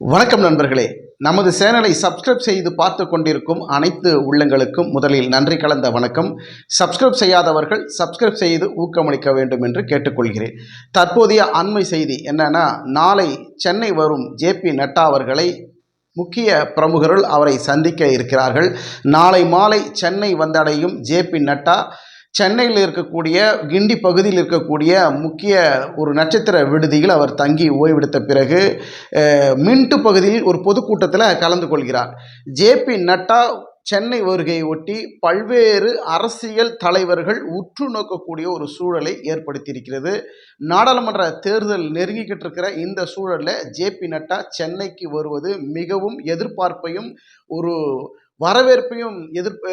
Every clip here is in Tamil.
வணக்கம் நண்பர்களே. நமது சேனலை சப்ஸ்கிரைப் செய்து பார்த்து கொண்டிருக்கும் அனைத்து உள்ளங்களுக்கும் முதலில் நன்றி கலந்த வணக்கம். சப்ஸ்கிரைப் செய்யாதவர்கள் சப்ஸ்கிரைப் செய்து ஊக்கமளிக்க வேண்டும் என்று கேட்டுக்கொள்கிறேன். தற்போதைய அண்மை செய்தி என்னன்னா நாளை சென்னை வரும் ஜேபி நட்டா அவர்களை முக்கிய பிரமுகர்கள் அவரை சந்திக்க இருக்கிறார்கள். நாளை மாலை சென்னை வந்தடையும் ஜேபி நட்டா சென்னையில் இருக்கக்கூடிய கிண்டி பகுதியில் இருக்கக்கூடிய முக்கிய ஒரு நட்சத்திர விடுதியில் அவர் தங்கி ஓய்வெடுத்த பிறகு மின்ட்டு பகுதியில் ஒரு பொதுக்கூட்டத்தில் கலந்து கொள்கிறார். ஜேபி நட்டா சென்னை வருகையை ஒட்டி பல்வேறு அரசியல் தலைவர்கள் உற்று நோக்கக்கூடிய ஒரு சூழலை ஏற்படுத்தியிருக்கிறது. நாடாளுமன்ற தேர்தல் நெருங்கிக்கிட்டு இருக்கிற இந்த சூழலில் ஜேபி நட்டா சென்னைக்கு வருவது மிகவும் எதிர்பார்ப்பையும் ஒரு வரவேற்பையும் எதிர்ப்பு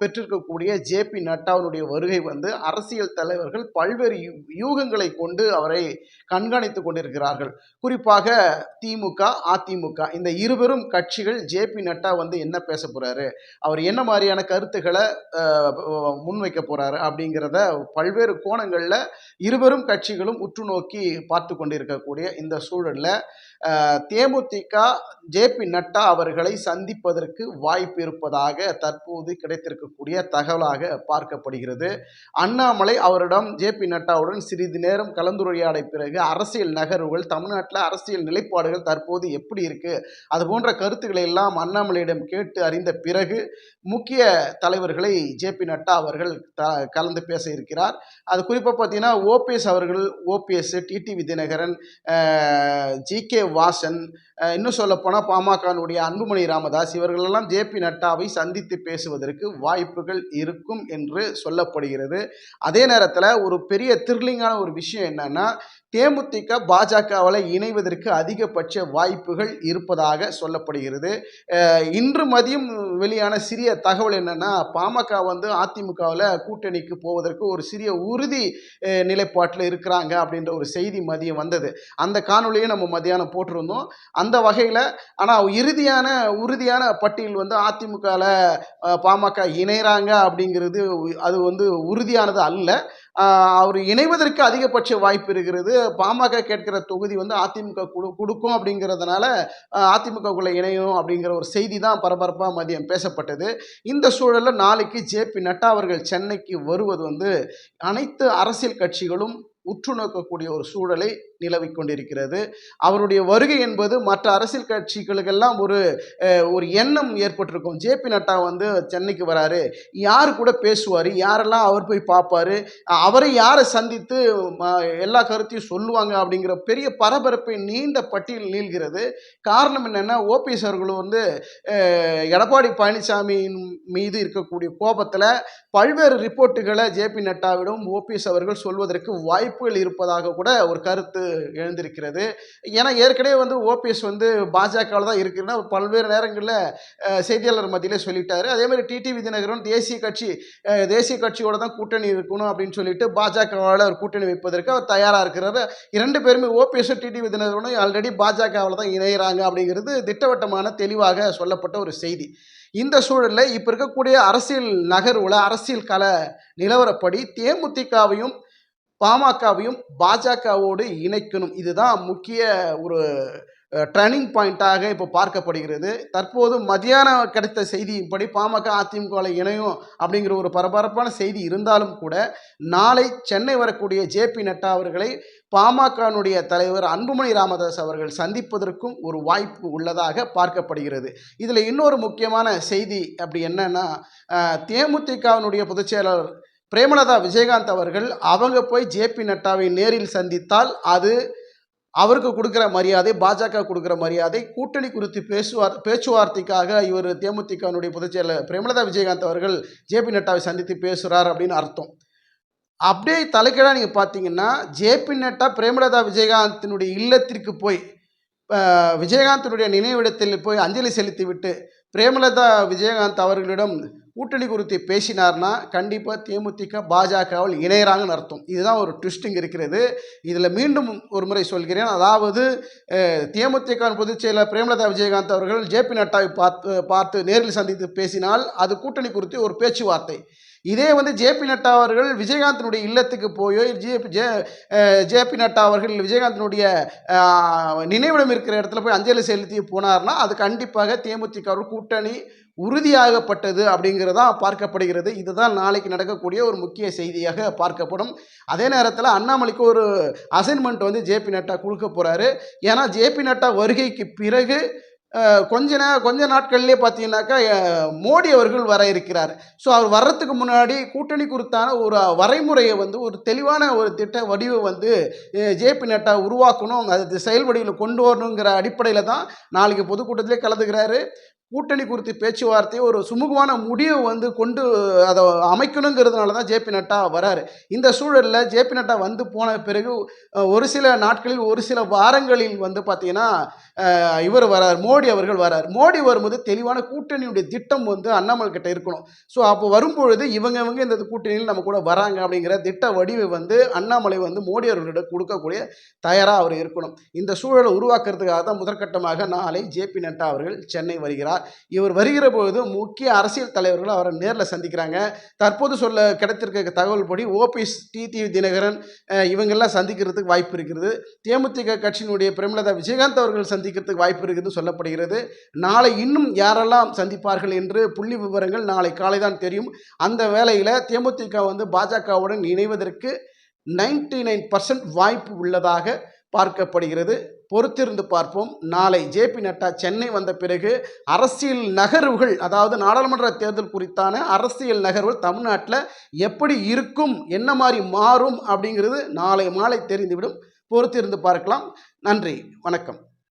பெற்றிருக்கக்கூடிய ஜேபி நட்டாவினுடைய வருகை வந்து அரசியல் தலைவர்கள் பல்வேறு யூ- யூகங்களை கொண்டு அவரை கண்காணித்து கொண்டிருக்கிறார்கள். குறிப்பாக திமுக அதிமுக இந்த இருவரும் கட்சிகள் ஜேபி நட்டா வந்து என்ன பேச போறாரு அவர் என்ன மாதிரியான கருத்துக்களை முன்வைக்க போறாரு அப்படிங்கிறத பல்வேறு கோணங்களில் இருவரும் கட்சிகளும் உற்று நோக்கி பார்த்து கொண்டிருக்கக்கூடிய இந்த சூழலில் தேமுதிக ஜேபி நட்டா அவர்களை சந்திப்பதற்கு வாய்ப்பு இருப்பதாக தற்போது கிடைத்திருக்கக்கூடிய தகவலாக பார்க்கப்படுகிறது. அண்ணாமலை அவரிடம் ஜேபி நட்டாவுடன் சிறிது நேரம் கலந்துரையாடிய பிறகு அரசியல் நகர்வுகள் தமிழ்நாட்டில் அரசியல் நிலைப்பாடுகள் தற்போது எப்படி இருக்கு? அது போன்ற கருத்துக்களை எல்லாம் அண்ணாமலையிடம் கேட்டு அறிந்த பிறகு முக்கிய தலைவர்களை ஜேபி நட்டா அவர்கள் த கலந்து பேச இருக்கிறார். அது குறிப்பாக பார்த்தீங்கன்னா ஓபிஎஸ் அவர்கள் OPS TTV Dhinakaran G K Vasan இன்னும் சொல்லப்போனால் பாமகனுடைய அன்புமணி ராமதாஸ் இவர்களெல்லாம் ஜேபி நட்டாவை சந்தித்து பேசுவதற்கு வாய்ப்புகள் இருக்கும் என்று சொல்லப்படுகிறது. அதே நேரத்தில் ஒரு பெரிய த்ரில்லிங்கான ஒரு விஷயம் என்னன்னா தேமுதிக பாஜகவில் இணைவதற்கு அதிகபட்ச வாய்ப்புகள் இருப்பதாக சொல்லப்படுகிறது. இன்று மதியம் வெளியான சிறிய தகவல் என்னன்னா பாமக வந்து அதிமுகவில் கூட்டணிக்கு போவதற்கு ஒரு சிறிய உறுதி நிலைப்பாட்டில் இருக்கிறாங்க அப்படின்ற ஒரு செய்தி மதியம் வந்தது. அந்த காணொலியை நம்ம மதியானம் போட்டிருந்தோம். அந்த வகையில் ஆனால் இறுதியான உறுதியான பட்டியல் வந்து அதிமுகவில் பாமக இணைகிறாங்க அப்படிங்கிறது அது வந்து உறுதியானது அல்ல. அவர் இணைவதற்கு அதிகபட்ச வாய்ப்பு இருக்கிறது. பாமக கேட்கிற தொகுதி வந்து அதிமுக கொடுக்கும் அப்படிங்கிறதுனால அதிமுகக்குள்ளே இணையும் அப்படிங்கிற ஒரு செய்தி தான் பரபரப்பாக மதியம் பேசப்பட்டது. இந்த சூழலில் நாளைக்கு ஜேபி நட்டா அவர்கள் சென்னைக்கு வருவது வந்து அனைத்து அரசியல் கட்சிகளும் உற்று நோக்கக்கூடிய ஒரு சூழலை நிலவிக் கொண்டிருக்கிறது. அவருடைய வருகை என்பது மற்ற அரசியல் கட்சிகளுக்கெல்லாம் ஒரு ஒரு எண்ணம் ஏற்பட்டிருக்கும். ஜேபி நட்டா வந்து சென்னைக்கு வராரு. யார் கூட பேசுவார்? யாரெல்லாம் அவர் போய் பார்ப்பாரு அவரை யாரை சந்தித்து ம, எல்லா கருத்தையும் சொல்லுவாங்க அப்படிங்கிற பெரிய பரபரப்பை நீண்ட பட்டியல் நீள்கிறது காரணம் என்னென்னா ஓபிஎஸ் அவர்கள் வந்து எடப்பாடி பழனிசாமியின் மீது இருக்கக்கூடிய கோபத்தில் பல்வேறு ரிப்போர்ட்டுகளை ஜேபி நட்டாவிடம் ஓபிஎஸ் அவர்கள் சொல்வதற்கு வாய்ப்புகள் இருப்பதாக கூட ஒரு கருத்து எழுந்திருக்கிறது. ஏன்னா ஏற்கனவே வந்து ஓபிஎஸ் வந்து பாஜகவில் தான் இருக்குன்னா பல்வேறு நேரங்களில் செய்தியாளர் மத்தியிலே சொல்லிட்டாரு. அதே மாதிரி டிடிவி தினகரன் தேசிய கட்சி தேசிய கட்சியோட தான் கூட்டணி இருக்கணும் அப்படின்னு சொல்லிட்டு பாஜகவால் அவர் கூட்டணி வைப்பதற்கு அவர் தயாராக இருக்கிறாரு. இரண்டு பேருமே ஓபிஎஸும் டிடிவி தினகரனும் ஆல்ரெடி பாஜகவில் தான் இணையிறாங்க அப்படிங்கிறது திட்டவட்டமான தெளிவாக சொல்லப்பட்ட ஒரு செய்தி. இந்த சூழலில் இப்போ இருக்கக்கூடிய அரசியல் நகர்வுல அரசியல் கல நிலவரப்படி தேமுதிகவையும் பாமகவையும் பாஜகவோடு இணைக்கணும். இதுதான் முக்கிய ஒரு டர்னிங் பாயிண்ட்டாக இப்போ பார்க்கப்படுகிறது. தற்போது மதியானம் கிடைத்த செய்தியின்படி பாமக அதிமுகவில் இணையும் அப்படிங்கிற ஒரு பரபரப்பான செய்தி இருந்தாலும் கூட நாளை சென்னை வரக்கூடிய ஜேபி நட்டா அவர்களை பாமகனுடைய தலைவர் அன்புமணி ராமதாஸ் அவர்கள் சந்திப்பதற்கும் ஒரு வாய்ப்பு உள்ளதாக பார்க்கப்படுகிறது. இதில் இன்னொரு முக்கியமான செய்தி அப்படி என்னன்னா தேமுதிகவினுடைய பொதுச்செயலாளர் பிரேமலதா விஜயகாந்த் அவர்கள் அவங்க போய் ஜேபி நட்டாவை நேரில் சந்தித்தால் அது அவருக்கு கொடுக்குற மரியாதை பாஜக கொடுக்குற மரியாதை கூட்டணி குறித்து பேசுவார் பேச்சுவார்த்தைக்காக இவர் தேமுதிகனுடைய பொதுச்செயலர் பிரேமலதா விஜயகாந்த் அவர்கள் ஜேபி நட்டாவை சந்தித்து பேசுகிறார் அப்படின்னு அர்த்தம். அப்படியே தலைக்கீழாக நீங்கள் பார்த்தீங்கன்னா ஜேபி நட்டா பிரேமலதா விஜயகாந்தினுடைய இல்லத்திற்கு போய் விஜயகாந்தினுடைய நினைவிடத்தில் போய் அஞ்சலி செலுத்திவிட்டு பிரேமலதா விஜயகாந்த் அவர்களிடம் கூட்டணி குறித்து பேசினார்னா கண்டிப்பாக தேமுதிக பாஜகவில் இணையிறாங்கன்னு அர்த்தம். இதுதான் ஒரு ட்விஸ்டிங் இருக்கிறது. இதில் மீண்டும் ஒரு முறை சொல்கிறேன். அதாவது தேமுதிக பொதுச் செயலர் பிரேமலதா விஜயகாந்த் அவர்கள் ஜேபி நட்டாவை பார்த்து பார்த்து நேரில் சந்தித்து பேசினால் அது கூட்டணி குறித்து ஒரு பேச்சுவார்த்தை. இதே வந்து ஜேபி நட்டா அவர்கள் விஜயகாந்தினுடைய இல்லத்துக்கு போயோ ஜே ஜே ஜேபி நட்டா அவர்கள் விஜயகாந்தினுடைய நினைவிடம் இருக்கிற இடத்துல போய் அஞ்சலி செலுத்தி போனார்னா அது கண்டிப்பாக தேமுதிக கூட்டணி உறுதியாகப்பட்டது அப்படிங்கிறதா பார்க்கப்படுகிறது. இதுதான் நாளைக்கு நடக்கக்கூடிய ஒரு முக்கிய செய்தியாக பார்க்கப்படும். அதே நேரத்தில் அண்ணாமலைக்கு ஒரு அசைன்மெண்ட் வந்து ஜேபி நட்டா கொடுக்க போகிறாரு ஏன்னா ஜேபி நட்டா வருகைக்கு பிறகு கொஞ்ச நே கொஞ்ச நாட்கள்லேயே பார்த்தீங்கன்னாக்கா மோடி அவர்கள் வர இருக்கிறார். ஸோ அவர் வர்றதுக்கு முன்னாடி கூட்டணி குறித்தான ஒரு வரைமுறையை வந்து ஒரு தெளிவான ஒரு திட்ட வடிவை வந்து ஜேபி நட்டா உருவாக்கணும். அது செயல் வடிவில் கொண்டு வரணுங்கிற அடிப்படையில் தான் நாளைக்கு பொதுக்கூட்டத்திலே கலந்துக்கிறாரு. கூட்டணி குறித்து பேச்சுவார்த்தையை ஒரு சுமூகமான முடிவை வந்து கொண்டு அதை அமைக்கணுங்கிறதுனால தான் ஜேபி நட்டா வராரு. இந்த சூழலில் ஜேபி நட்டா வந்து போன பிறகு ஒரு சில நாட்களில் ஒரு சில வாரங்களில் வந்து பார்த்தீங்கன்னா இவர் வரார் மோடி அவர்கள் வரார். மோடி வரும்போது தெளிவான கூட்டணியுடைய திட்டம் வந்து அண்ணாமலை கிட்ட இருக்கணும். ஸோ அப்போ வரும்பொழுது இவங்க இவங்க இந்த கூட்டணியில் நம்ம கூட வராங்க அப்படிங்கிற திட்ட வடிவை வந்து அண்ணாமலை வந்து மோடி அவர்களிடம் கொடுக்கக்கூடிய தயாராக அவர் இருக்கணும். இந்த சூழலை உருவாக்குறதுக்காக தான் முதற்கட்டமாக நாளை ஜேபி நட்டா அவர்கள் சென்னை வருகிறார். இவர் வருகிற பொழுது முக்கிய அரசியல் தலைவர்கள் அவரை நேரில் சந்திக்கிறாங்க. தற்போது சொல்ல கிடைத்திருக்க தகவல் படி ஓபிஎஸ் டிடிவி தினகரன் இவங்கெல்லாம் சந்திக்கிறதுக்கு வாய்ப்பு இருக்கிறது தேமுதிக கட்சியினுடைய பிரேமலதா விஜயகாந்த் அவர்கள் சந்திக்கிறதுக்கு வாய்ப்பு இருக்குது சொல்லப்படுகிறது. நாளை இன்னும் யாரெல்லாம் சந்திப்பார்கள் என்று புள்ளி விவரங்கள் நாளை காலை தான் தெரியும். அந்த வேளையில் தேமுதிக வந்து பாஜகவுடன் இணைவதற்கு நைன்டி நைன் பர்சன்ட் வாய்ப்பு உள்ளதாக பார்க்கப்படுகிறது. பொறுத்திருந்து பார்ப்போம். நாளை ஜேபி நட்டா சென்னை வந்த பிறகு அரசியல் நகர்வுகள் அதாவது நாடாளுமன்ற தேர்தல் குறித்தான அரசியல் நகர்வுகள் தமிழ்நாட்டில் எப்படி இருக்கும் என்ன மாதிரி மாறும் அப்படிங்கிறது நாளை மாலை தெரிந்துவிடும். பொறுத்திருந்து பார்க்கலாம். நன்றி. வணக்கம்.